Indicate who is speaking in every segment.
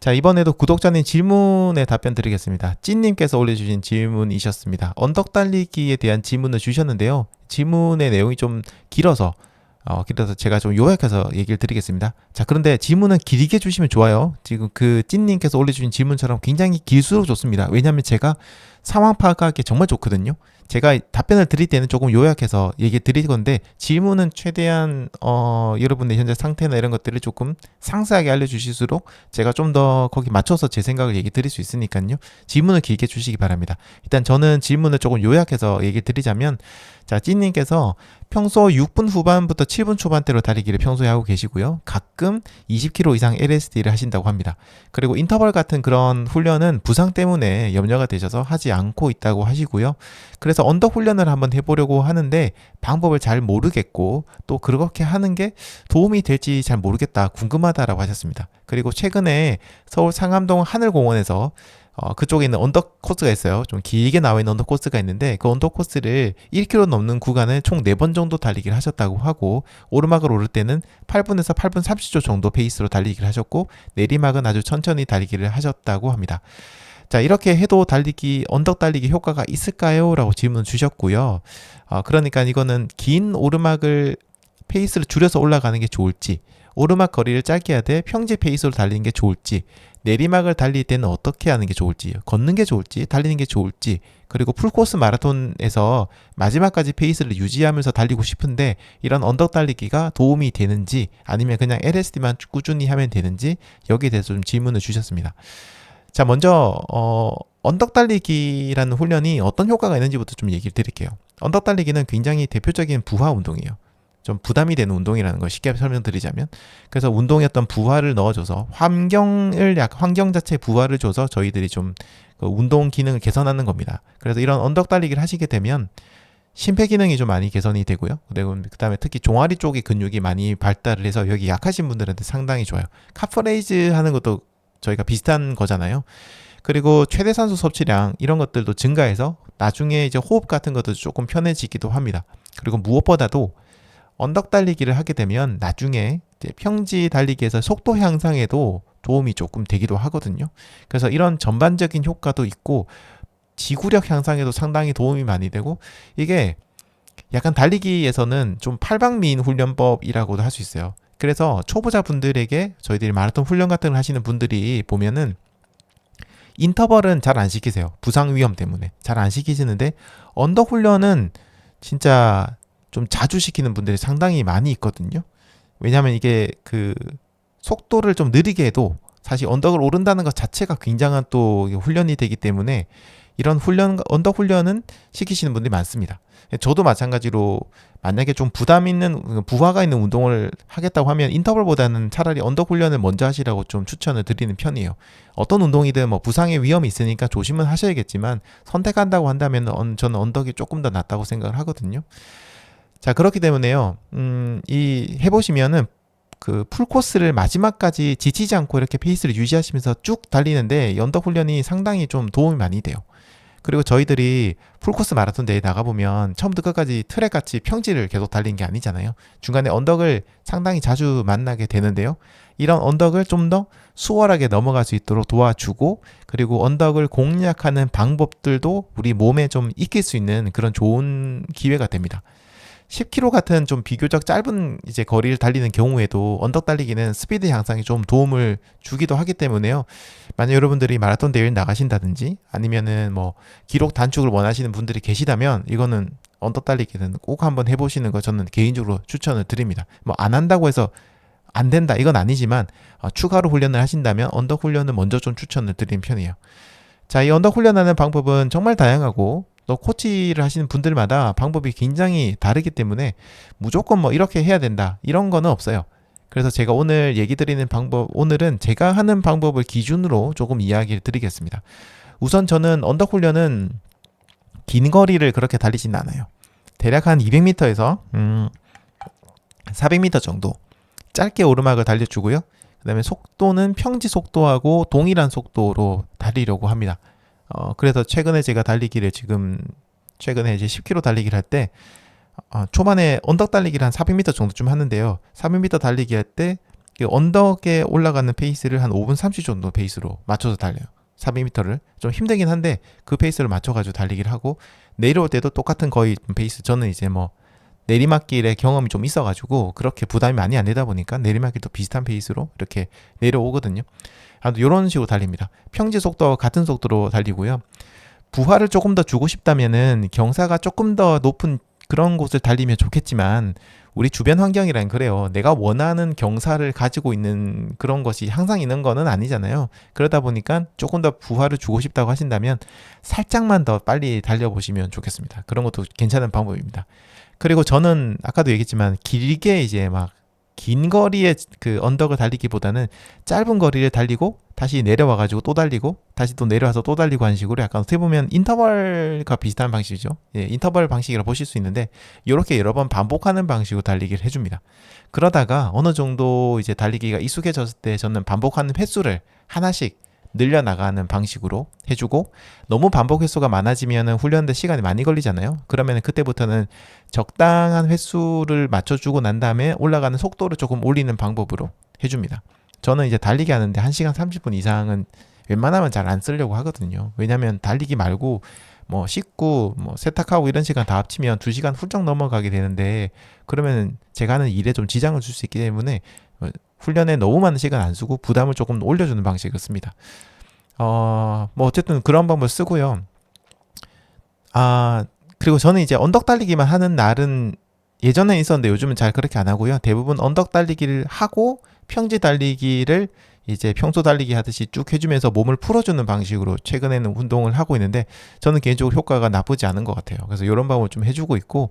Speaker 1: 자, 이번에도 구독자님 질문에 답변 드리겠습니다. 찐님께서 올려주신 질문이셨습니다. 언덕 달리기에 대한 질문을 주셨는데요. 질문의 내용이 좀 길어서, 어, 길어서 제가 좀 요약해서 얘기를 드리겠습니다. 자, 그런데 질문은 길게 주시면 좋아요. 지금 그 찐님께서 올려주신 질문처럼 굉장히 길수록 좋습니다. 왜냐하면 제가 상황 파악하기 정말 좋거든요. 제가 답변을 드릴 때는 조금 요약해서 얘기 드릴 건데 질문은 최대한 어 여러분의 현재 상태나 이런 것들을 조금 상세하게 알려주실수록 제가 좀 더 거기 맞춰서 제 생각을 얘기 드릴 수 있으니까요. 질문을 길게 주시기 바랍니다. 일단 저는 질문을 조금 요약해서 얘기 드리자면 자 찐님께서 평소 6분 후반부터 7분 초반대로 달리기를 평소에 하고 계시고요. 가끔 20km 이상 LSD를 하신다고 합니다. 그리고 인터벌 같은 그런 훈련은 부상 때문에 염려가 되셔서 하지 않고 있다고 하시고요. 그래서 언덕 훈련을 한번 해보려고 하는데 방법을 잘 모르겠고 또 그렇게 하는 게 도움이 될지 잘 모르겠다 궁금하다라고 하셨습니다. 그리고 최근에 서울 상암동 하늘공원에서 어, 그쪽에 있는 언덕 코스가 있어요. 좀 길게 나와 있는 언덕 코스가 있는데 그 언덕 코스를 1km 넘는 구간을 총 4번 정도 달리기를 하셨다고 하고 오르막을 오를 때는 8분에서 8분 30초 정도 페이스로 달리기를 하셨고 내리막은 아주 천천히 달리기를 하셨다고 합니다. 자, 이렇게 해도 달리기, 언덕 달리기 효과가 있을까요? 라고 질문 주셨고요. 어, 그러니까 이거는 긴 오르막을 페이스를 줄여서 올라가는 게 좋을지, 오르막 거리를 짧게 돼 평지 페이스로 달리는 게 좋을지, 내리막을 달릴 때는 어떻게 하는 게 좋을지, 걷는 게 좋을지, 달리는 게 좋을지, 그리고 풀코스 마라톤에서 마지막까지 페이스를 유지하면서 달리고 싶은데 이런 언덕 달리기가 도움이 되는지 아니면 그냥 LSD만 꾸준히 하면 되는지 여기에 대해서 좀 질문을 주셨습니다. 자, 먼저 어, 언덕 달리기라는 훈련이 어떤 효과가 있는지부터 좀 얘기를 드릴게요. 언덕 달리기는 굉장히 대표적인 부하 운동이에요. 좀 부담이 되는 운동이라는 걸 쉽게 설명드리자면 그래서 운동에 어떤 부하를 넣어줘서 환경을 약 환경 자체에 부하를 줘서 저희들이 좀 그 운동 기능을 개선하는 겁니다. 그래서 이런 언덕 달리기를 하시게 되면 심폐 기능이 좀 많이 개선이 되고요. 그리고 그다음에 특히 종아리 쪽의 근육이 많이 발달을 해서 여기 약하신 분들한테 상당히 좋아요. 카프레이즈 하는 것도 저희가 비슷한 거잖아요. 그리고 최대 산소 섭취량 이런 것들도 증가해서 나중에 이제 호흡 같은 것도 조금 편해지기도 합니다. 그리고 무엇보다도 언덕 달리기를 하게 되면 나중에 평지 달리기에서 속도 향상에도 도움이 조금 되기도 하거든요. 그래서 이런 전반적인 효과도 있고 지구력 향상에도 상당히 도움이 많이 되고 이게 약간 달리기에서는 좀 팔방미인 훈련법이라고도 할 수 있어요. 그래서 초보자 분들에게 저희들이 마라톤 훈련 같은 걸 하시는 분들이 보면은 인터벌은 잘 안 시키세요. 부상 위험 때문에 잘 안 시키시는데 언덕 훈련은 진짜 좀 자주 시키는 분들이 상당히 많이 있거든요. 왜냐하면 이게 그 속도를 좀 느리게 해도 사실 언덕을 오른다는 것 자체가 굉장한 또 훈련이 되기 때문에 이런 훈련 언덕 훈련은 시키시는 분들이 많습니다. 저도 마찬가지로 만약에 좀 부담 있는 부하가 있는 운동을 하겠다고 하면 인터벌보다는 차라리 언덕 훈련을 먼저 하시라고 좀 추천을 드리는 편이에요. 어떤 운동이든 뭐 부상의 위험이 있으니까 조심은 하셔야겠지만 선택한다고 한다면 저는 언덕이 조금 더 낫다고 생각을 하거든요. 자 그렇기 때문에요. 음, 이 해보시면은 그 풀코스를 마지막까지 지치지 않고 이렇게 페이스를 유지하시면서 쭉 달리는데 연덕 훈련이 상당히 좀 도움이 많이 돼요. 그리고 저희들이 풀코스 마라톤 대회 나가보면 처음부터 끝까지 트랙 같이 평지를 계속 달리는 게 아니잖아요. 중간에 언덕을 상당히 자주 만나게 되는데요. 이런 언덕을 좀 더 수월하게 넘어갈 수 있도록 도와주고 그리고 언덕을 공략하는 방법들도 우리 몸에 좀 익힐 수 있는 그런 좋은 기회가 됩니다. 10km 같은 좀 비교적 짧은 이제 거리를 달리는 경우에도 언덕 달리기는 스피드 향상에 좀 도움을 주기도 하기 때문에요. 만약 여러분들이 마라톤 대회를 나가신다든지 아니면은 뭐 기록 단축을 원하시는 분들이 계시다면 이거는 언덕 달리기는 꼭 한번 해보시는 거 저는 개인적으로 추천을 드립니다. 뭐 안 한다고 해서 안 된다 이건 아니지만 어, 추가로 훈련을 하신다면 언덕 훈련을 먼저 좀 추천을 드리는 편이에요. 자, 이 언덕 훈련하는 방법은 정말 다양하고 또 코치를 하시는 분들마다 방법이 굉장히 다르기 때문에 무조건 뭐 이렇게 해야 된다 이런 거는 없어요. 그래서 제가 오늘 얘기 드리는 방법, 오늘은 제가 하는 방법을 기준으로 조금 이야기를 드리겠습니다. 우선 저는 언덕 훈련은 긴 거리를 그렇게 달리진 않아요. 대략 한 200m에서 음, 400m 정도 짧게 오르막을 달려주고요. 그 다음에 속도는 평지 속도하고 동일한 속도로 달리려고 합니다. 어, 그래서 최근에 제가 달리기를 지금 최근에 이제 10km 달리기를 할때 어, 초반에 언덕 달리기를 한 400m 정도쯤 하는데요. 400m 달리기 할때이 언덕에 올라가는 페이스를 한 5분 30초 정도 페이스로 맞춰서 달려요. 400m를 좀 힘들긴 한데 그 페이스를 맞춰가지고 달리기를 하고 내려올 때도 똑같은 거의 페이스. 저는 이제 뭐 내리막길에 경험이 좀 있어가지고 그렇게 부담이 많이 안 되다 보니까 내리막길도 비슷한 페이스로 이렇게 내려오거든요. 아무튼 이런 식으로 달립니다. 평지 속도와 같은 속도로 달리고요. 부하를 조금 더 주고 싶다면은 경사가 조금 더 높은 그런 곳을 달리면 좋겠지만 우리 주변 환경이란 그래요. 내가 원하는 경사를 가지고 있는 그런 것이 항상 있는 거는 아니잖아요. 그러다 보니까 조금 더 부하를 주고 싶다고 하신다면 살짝만 더 빨리 달려보시면 좋겠습니다. 그런 것도 괜찮은 방법입니다. 그리고 저는 아까도 얘기했지만 길게 이제 막 긴 거리의 그 언덕을 달리기보다는 짧은 거리를 달리고 다시 내려와 가지고 또 달리고 다시 또 내려와서 또 달리고 하는 식으로 약간 어떻게 보면 인터벌과 비슷한 방식이죠. 예, 인터벌 방식이라 보실 수 있는데 이렇게 여러 번 반복하는 방식으로 달리기를 해줍니다. 그러다가 어느 정도 이제 달리기가 익숙해졌을 때 저는 반복하는 횟수를 하나씩 늘려나가는 방식으로 해주고 너무 반복 횟수가 많아지면 훈련대 시간이 많이 걸리잖아요. 그러면 그때부터는 적당한 횟수를 맞춰주고 난 다음에 올라가는 속도를 조금 올리는 방법으로 해줍니다. 저는 이제 달리기 하는데 1시간 30분 이상은 웬만하면 잘 안 쓰려고 하거든요. 왜냐면 달리기 말고 뭐 씻고 뭐 세탁하고 이런 시간 다 합치면 2시간 훌쩍 넘어가게 되는데 그러면 제가 하는 일에 좀 지장을 줄 수 있기 때문에 어, 훈련에 너무 많은 시간 안 쓰고 부담을 조금 올려주는 방식을 씁니다. 어, 뭐 어쨌든 그런 방법을 쓰고요. 아, 그리고 저는 이제 언덕 달리기만 하는 날은 예전에 있었는데 요즘은 잘 그렇게 안 하고요. 대부분 언덕 달리기를 하고 평지 달리기를 이제 평소 달리기 하듯이 쭉 해주면서 몸을 풀어주는 방식으로 최근에는 운동을 하고 있는데 저는 개인적으로 효과가 나쁘지 않은 것 같아요. 그래서 이런 방법을 좀 해주고 있고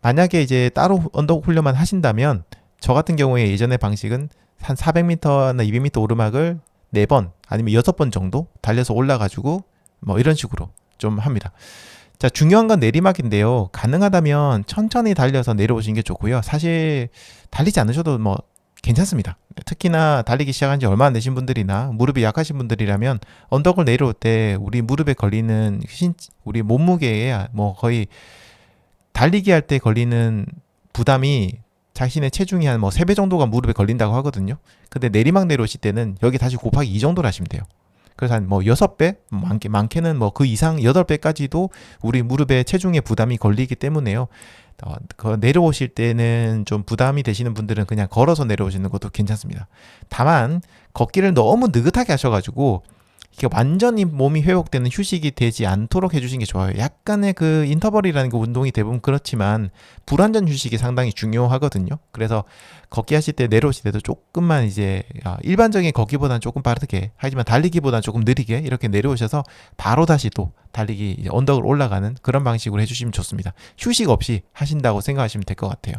Speaker 1: 만약에 이제 따로 언덕 훈련만 하신다면 저 같은 경우에 예전의 방식은 한 400m나 200m 오르막을 4번 아니면 6번 정도 달려서 올라가지고 뭐 이런 식으로 좀 합니다. 자, 중요한 건 내리막인데요. 가능하다면 천천히 달려서 내려오시는 게 좋고요. 사실 달리지 않으셔도 뭐 괜찮습니다. 특히나 달리기 시작한 지 얼마 안 되신 분들이나 무릎이 약하신 분들이라면 언덕을 내려올 때 우리 무릎에 걸리는 신, 우리 몸무게에 뭐 거의 달리기 할 때 걸리는 부담이 자신의 체중이 한뭐 3배 정도가 무릎에 걸린다고 하거든요. 근데 내리막 내려오실 때는 여기 다시 곱하기 2 정도로 하시면 돼요. 그래서 한뭐 6배, 많게, 많게는 뭐 그 이상 8배까지도 우리 무릎에 체중의 부담이 걸리기 때문에요. 어, 그 내려오실 때는 좀 부담이 되시는 분들은 그냥 걸어서 내려오시는 것도 괜찮습니다. 다만 걷기를 너무 느긋하게 하셔가지고 이게 완전히 몸이 회복되는 휴식이 되지 않도록 해주시는 게 좋아요. 약간의 그 인터벌이라는 그 운동이 대부분 그렇지만 불완전 휴식이 상당히 중요하거든요. 그래서 걷기 하실 때 내려오실 때도 조금만 이제 아, 일반적인 걷기보다는 조금 빠르게 하지만 달리기보다는 조금 느리게 이렇게 내려오셔서 바로 다시 또 달리기 언덕을 올라가는 그런 방식으로 해주시면 좋습니다. 휴식 없이 하신다고 생각하시면 될 것 같아요.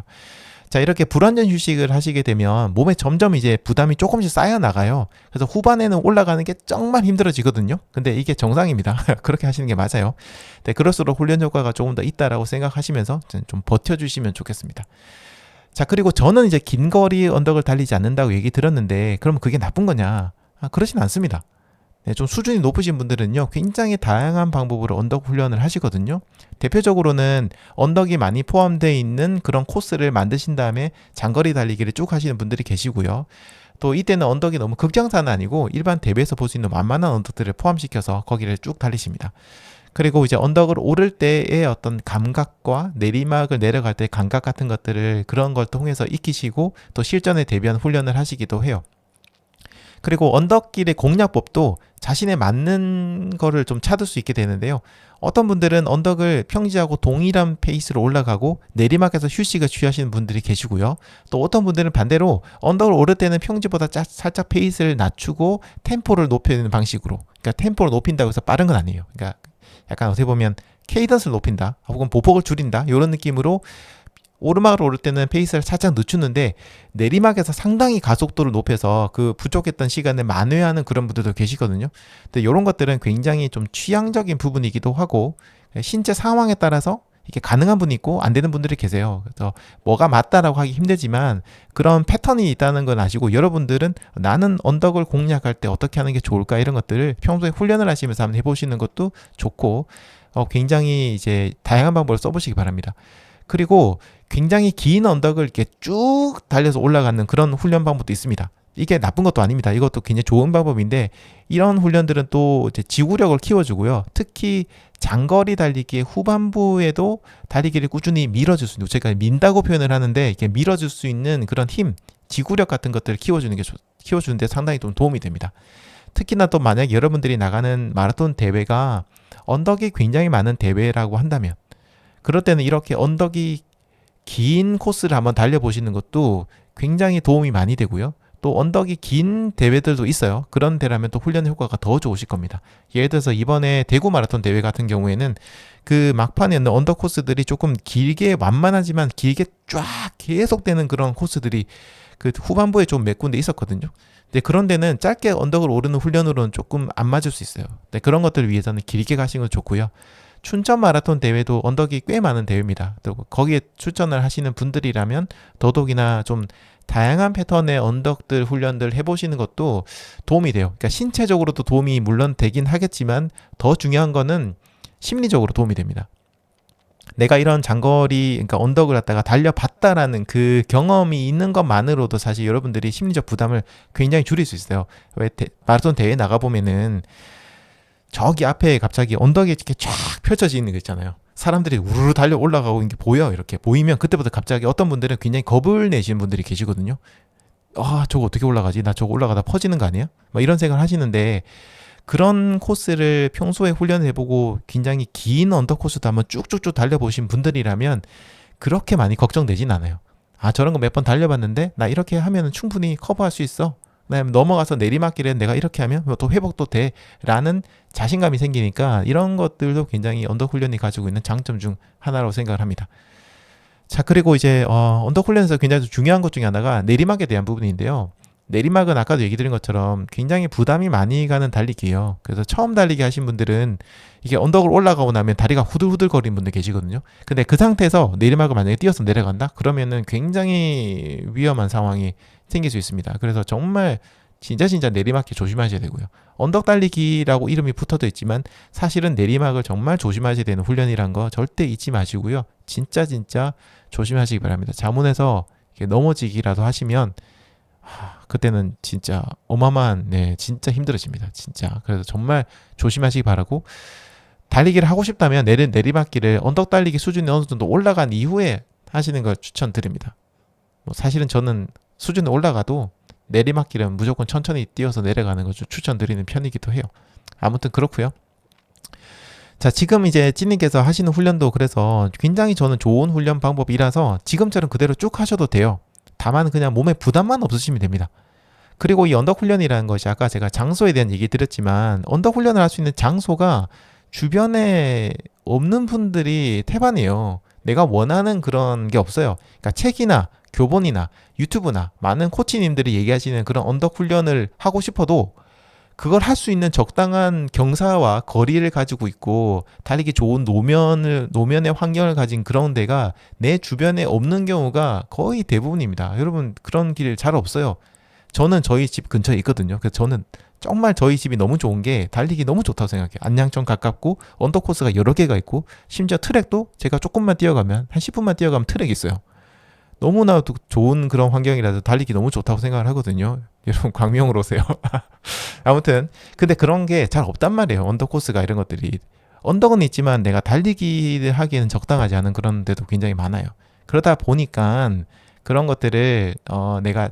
Speaker 1: 자, 이렇게 불완전 휴식을 하시게 되면 몸에 점점 이제 부담이 조금씩 쌓여 나가요. 그래서 후반에는 올라가는 게 정말 힘들어지거든요. 근데 이게 정상입니다. 그렇게 하시는 게 맞아요. 네, 그럴수록 훈련 효과가 조금 더 있다라고 생각하시면서 좀 버텨주시면 좋겠습니다. 자, 그리고 저는 이제 긴 거리 언덕을 달리지 않는다고 얘기 들었는데, 그럼 그게 나쁜 거냐? 아, 그렇진 않습니다. 네, 좀 수준이 높으신 분들은요, 굉장히 다양한 방법으로 언덕 훈련을 하시거든요. 대표적으로는 언덕이 많이 포함되어 있는 그런 코스를 만드신 다음에 장거리 달리기를 쭉 하시는 분들이 계시고요. 또 이때는 언덕이 너무 극장사는 아니고 일반 대비에서 볼 수 있는 만만한 언덕들을 포함시켜서 거기를 쭉 달리십니다. 그리고 이제 언덕을 오를 때의 어떤 감각과 내리막을 내려갈 때 감각 같은 것들을 그런 걸 통해서 익히시고 또 실전에 대비한 훈련을 하시기도 해요. 그리고 언덕길의 공략법도 자신에 맞는 거를 좀 찾을 수 있게 되는데요. 어떤 분들은 언덕을 평지하고 동일한 페이스로 올라가고 내리막에서 휴식을 취하시는 분들이 계시고요. 또 어떤 분들은 반대로 언덕을 오를 때는 평지보다 짜, 살짝 페이스를 낮추고 템포를 높이는 방식으로. 그러니까 템포를 높인다고 해서 빠른 건 아니에요. 그러니까 약간 어떻게 보면 케이던스를 높인다 혹은 보폭을 줄인다 이런 느낌으로 오르막을 오를 때는 페이스를 살짝 늦추는데 내리막에서 상당히 가속도를 높여서 그 부족했던 시간을 만회하는 그런 분들도 계시거든요. 근데 이런 것들은 굉장히 좀 취향적인 부분이기도 하고 신체 상황에 따라서 이게 가능한 분이 있고 안 되는 분들이 계세요. 그래서 뭐가 맞다라고 하기 힘들지만 그런 패턴이 있다는 건 아시고 여러분들은 나는 언덕을 공략할 때 어떻게 하는 게 좋을까 이런 것들을 평소에 훈련을 하시면서 한번 해보시는 것도 좋고 어, 굉장히 이제 다양한 방법을 써보시기 바랍니다. 그리고 굉장히 긴 언덕을 이렇게 쭉 달려서 올라가는 그런 훈련 방법도 있습니다. 이게 나쁜 것도 아닙니다. 이것도 굉장히 좋은 방법인데 이런 훈련들은 또 지구력을 키워주고요. 특히 장거리 달리기의 후반부에도 달리기를 꾸준히 밀어줄 수 있는 제가 민다고 표현을 하는데 이게 밀어줄 수 있는 그런 힘, 지구력 같은 것들을 키워주는 게 좋- 키워주는데 상당히 좀 도움이 됩니다. 특히나 또 만약 여러분들이 나가는 마라톤 대회가 언덕이 굉장히 많은 대회라고 한다면 그럴 때는 이렇게 언덕이 긴 코스를 한번 달려보시는 것도 굉장히 도움이 많이 되고요. 또 언덕이 긴 대회들도 있어요. 그런 데라면 또 훈련 효과가 더 좋으실 겁니다. 예를 들어서 이번에 대구 마라톤 대회 같은 경우에는 그 막판에 있는 언덕 코스들이 조금 길게 완만하지만 길게 쫙 계속되는 그런 코스들이 그 후반부에 좀 몇 군데 있었거든요. 근데 그런 데는 짧게 언덕을 오르는 훈련으로는 조금 안 맞을 수 있어요. 근데 그런 것들을 위해서는 길게 가시는 건 좋고요. 춘천 마라톤 대회도 언덕이 꽤 많은 대회입니다. 또 거기에 출전을 하시는 분들이라면 더더욱이나 좀 다양한 패턴의 언덕들 훈련들 해보시는 것도 도움이 돼요. 그러니까 신체적으로도 도움이 물론 되긴 하겠지만 더 중요한 거는 심리적으로 도움이 됩니다. 내가 이런 장거리 그러니까 언덕을 갖다가 달려봤다라는 그 경험이 있는 것만으로도 사실 여러분들이 심리적 부담을 굉장히 줄일 수 있어요. 왜 대- 마라톤 대회 나가 보면은 저기 앞에 갑자기 언덕이 이렇게 쫙 펼쳐져 있는 거 있잖아요. 사람들이 우르르 달려 올라가고 있는 게 보여 이렇게 보이면 그때부터 갑자기 어떤 분들은 굉장히 겁을 내시는 분들이 계시거든요. 아 저거 어떻게 올라가지? 나 저거 올라가다 퍼지는 거 아니야? 막 이런 생각을 하시는데 그런 코스를 평소에 훈련해보고 굉장히 긴 언덕 코스도 한번 쭉쭉쭉 달려보신 분들이라면 그렇게 많이 걱정되진 않아요. 아 저런 거 몇 번 달려봤는데 나 이렇게 하면 충분히 커버할 수 있어. 그다음에 넘어가서 내리막길에 내가 이렇게 하면 또 회복도 돼라는 자신감이 생기니까 이런 것들도 굉장히 언덕 훈련이 가지고 있는 장점 중 하나라고 생각을 합니다. 자 그리고 이제 어, 언덕 훈련에서 굉장히 중요한 것 중에 하나가 내리막에 대한 부분인데요. 내리막은 아까도 얘기 드린 것처럼 굉장히 부담이 많이 가는 달리기예요. 그래서 처음 달리기 하신 분들은 이게 언덕을 올라가고 나면 다리가 후들후들 거리는 분들 계시거든요. 근데 그 상태에서 내리막을 만약에 뛰어서 내려간다? 그러면은 굉장히 위험한 상황이 생길 수 있습니다. 그래서 정말 진짜 진짜 내리막길 조심하셔야 되고요. 언덕 달리기라고 이름이 붙어져 있지만 사실은 내리막을 정말 조심하셔야 되는 훈련이란 거 절대 잊지 마시고요. 진짜 진짜 조심하시기 바랍니다. 자문해서 넘어지기라도 하시면 하, 그때는 진짜 어마어마한 네 진짜 힘들어집니다. 진짜 그래서 정말 조심하시기 바라고 달리기를 하고 싶다면 내리 내리막길을 언덕 달리기 수준이 어느 정도 올라간 이후에 하시는 걸 추천드립니다. 뭐 사실은 저는 수준이 올라가도 내리막길은 무조건 천천히 뛰어서 내려가는 것을 추천드리는 편이기도 해요. 아무튼 그렇고요. 자, 지금 이제 찐님께서 하시는 훈련도 그래서 굉장히 저는 좋은 훈련 방법이라서 지금처럼 그대로 쭉 하셔도 돼요. 다만 그냥 몸에 부담만 없으시면 됩니다. 그리고 이 언덕 훈련이라는 것이 아까 제가 장소에 대한 얘기 드렸지만 언덕 훈련을 할 수 있는 장소가 주변에 없는 분들이 태반이에요. 내가 원하는 그런 게 없어요. 그러니까 책이나 교본이나 유튜브나 많은 코치님들이 얘기하시는 그런 언덕 훈련을 하고 싶어도 그걸 할 수 있는 적당한 경사와 거리를 가지고 있고 달리기 좋은 노면을 노면의 환경을 가진 그런 데가 내 주변에 없는 경우가 거의 대부분입니다. 여러분 그런 길 잘 없어요. 저는 저희 집 근처에 있거든요. 그래서 저는 정말 저희 집이 너무 좋은 게 달리기 너무 좋다고 생각해요. 안양천 가깝고 언덕 코스가 여러 개가 있고 심지어 트랙도 제가 조금만 뛰어가면 한 10분만 뛰어가면 트랙이 있어요. 너무나도 좋은 그런 환경이라서 달리기 너무 좋다고 생각을 하거든요. 여러분 광명으로 오세요. 아무튼 근데 그런 게 잘 없단 말이에요. 언덕 코스가 이런 것들이 언덕은 있지만 내가 달리기를 하기에는 적당하지 않은 그런 데도 굉장히 많아요. 그러다 보니까 그런 것들을 어 내가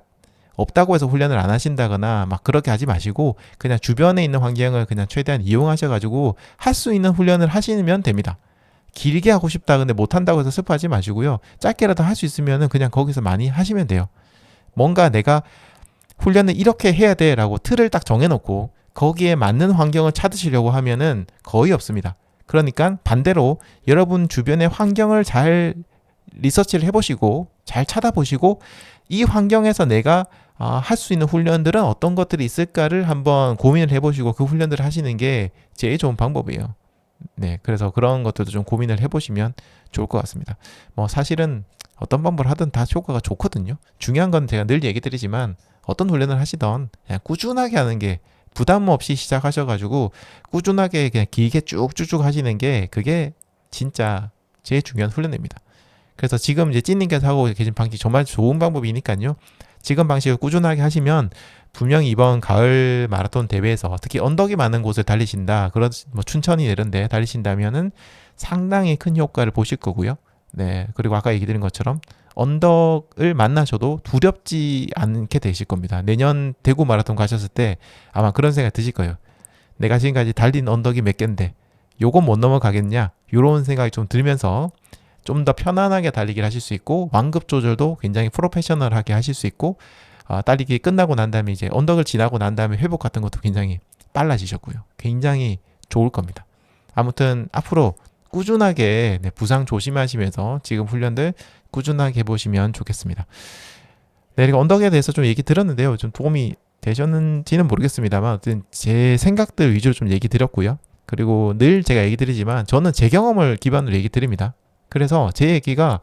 Speaker 1: 없다고 해서 훈련을 안 하신다거나 막 그렇게 하지 마시고 그냥 주변에 있는 환경을 그냥 최대한 이용하셔 가지고 할 수 있는 훈련을 하시면 됩니다. 길게 하고 싶다 근데 못 한다고 해서 슬퍼하지 마시고요. 짧게라도 할 수 있으면은 그냥 거기서 많이 하시면 돼요. 뭔가 내가 훈련을 이렇게 해야 돼라고 틀을 딱 정해놓고 거기에 맞는 환경을 찾으시려고 하면은 거의 없습니다. 그러니까 반대로 여러분 주변의 환경을 잘 리서치를 해보시고 잘 찾아보시고 이 환경에서 내가 아, 할 수 있는 훈련들은 어떤 것들이 있을까를 한번 고민을 해보시고 그 훈련들을 하시는 게 제일 좋은 방법이에요. 네, 그래서 그런 것들도 좀 고민을 해보시면 좋을 것 같습니다. 뭐 사실은 어떤 방법을 하든 다 효과가 좋거든요. 중요한 건 제가 늘 얘기 드리지만 어떤 훈련을 하시던 그냥 꾸준하게 하는 게 부담 없이 시작하셔가지고 꾸준하게 그냥 길게 쭉쭉쭉 하시는 게 그게 진짜 제일 중요한 훈련입니다. 그래서 지금 이제 찐님께서 하고 계신 방식 정말 좋은 방법이니까요. 지금 방식을 꾸준하게 하시면 분명히 이번 가을 마라톤 대회에서 특히 언덕이 많은 곳을 달리신다. 그런 뭐 춘천이 이런데 달리신다면은 상당히 큰 효과를 보실 거고요. 네. 그리고 아까 얘기 드린 것처럼 언덕을 만나셔도 두렵지 않게 되실 겁니다. 내년 대구 마라톤 가셨을 때 아마 그런 생각 드실 거예요. 내가 지금까지 달린 언덕이 몇 갠데 요건 못 넘어가겠냐? 요런 생각이 좀 들면서 좀 더 편안하게 달리기를 하실 수 있고 완급 조절도 굉장히 프로페셔널하게 하실 수 있고 아, 달리기 끝나고 난 다음에 이제 언덕을 지나고 난 다음에 회복 같은 것도 굉장히 빨라지셨고요. 굉장히 좋을 겁니다. 아무튼 앞으로 꾸준하게 네, 부상 조심하시면서 지금 훈련들 꾸준하게 해보시면 좋겠습니다. 네, 그리고 언덕에 대해서 좀 얘기 들었는데요. 좀 도움이 되셨는지는 모르겠습니다만, 어쨌든 제 생각들 위주로 좀 얘기 드렸고요. 그리고 늘 제가 얘기 드리지만, 저는 제 경험을 기반으로 얘기 드립니다. 그래서 제 얘기가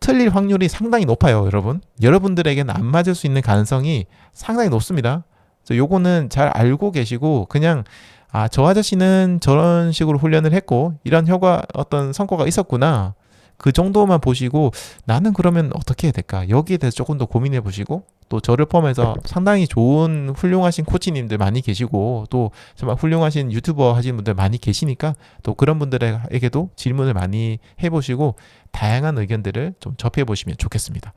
Speaker 1: 틀릴 확률이 상당히 높아요, 여러분. 여러분들에게는 안 맞을 수 있는 가능성이 상당히 높습니다. 그래서 요거는 잘 알고 계시고, 그냥 아, 저 아저씨는 저런 식으로 훈련을 했고, 이런 효과, 어떤 성과가 있었구나. 그 정도만 보시고, 나는 그러면 어떻게 해야 될까? 여기에 대해서 조금 더 고민해 보시고, 또 저를 포함해서 상당히 좋은 훌륭하신 코치님들 많이 계시고, 또 정말 훌륭하신 유튜버 하시는 분들 많이 계시니까, 또 그런 분들에게도 질문을 많이 해보시고, 다양한 의견들을 좀 접해 보시면 좋겠습니다.